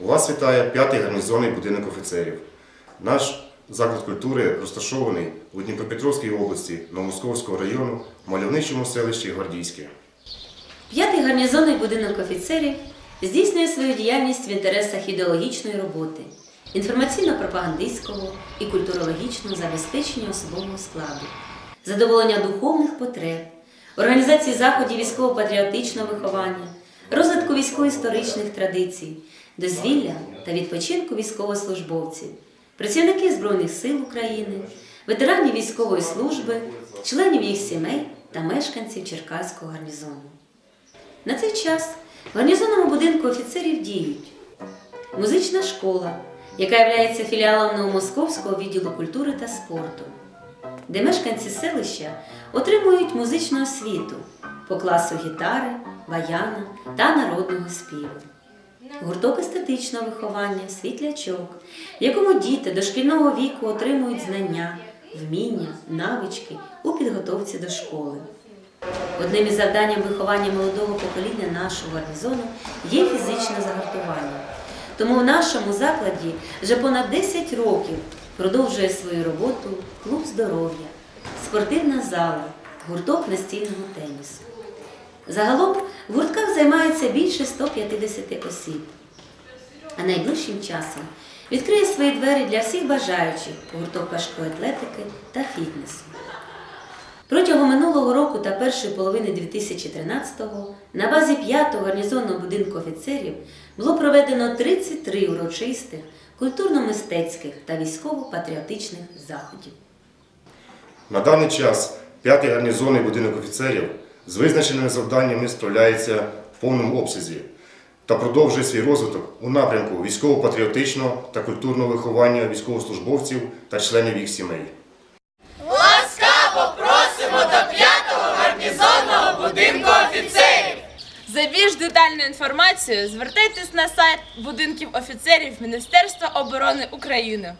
Вас вітає п'ятий гарнізонний будинок офіцерів. Наш заклад культури розташований у Дніпропетровській області Новомосковського району в мальовничому селищі Гвардійське. П'ятий гарнізонний будинок офіцерів здійснює свою діяльність в інтересах ідеологічної роботи, інформаційно-пропагандистського і культурологічного забезпечення особового складу, задоволення духовних потреб, організації заходів військово-патріотичного виховання, розвитку військово-історичних традицій, дозвілля та відпочинку військовослужбовців, працівників Збройних сил України, ветеранів військової служби, членів їх сімей та мешканців Черкаського гарнізону. На цей час в гарнізонному будинку офіцерів діють музична школа, яка є філіалом Новомосковського відділу культури та спорту, де мешканці селища отримують музичну освіту по класу гітари, баяна та народного співу. Гурток естетичного виховання, світлячок, в якому діти дошкільного віку отримують знання, вміння, навички у підготовці до школи. Одним із завданням виховання молодого покоління нашого гарнізону є фізичне загартування. Тому в нашому закладі вже понад 10 років продовжує свою роботу клуб здоров'я, спортивна зала, гурток настільного тенісу. Загалом в гуртках займається більше 150 осіб. А найближчим часом відкриє свої двері для всіх бажаючих гурток важкої атлетики та фітнесу. Протягом минулого року та першої половини 2013-го на базі 5-го гарнізонного будинку офіцерів було проведено 33 урочистих, культурно-мистецьких та військово-патріотичних заходів. На даний час п'ятий гарнізонний будинок офіцерів з визначеними завданнями справляється в повному обсязі та продовжує свій розвиток у напрямку військово-патріотичного та культурного виховання військовослужбовців та членів їх сімей. Ласкаво просимо до п'ятого гарнізонного будинку офіцерів. За більш детальною інформацією звертайтесь на сайт будинків офіцерів Міністерства оборони України.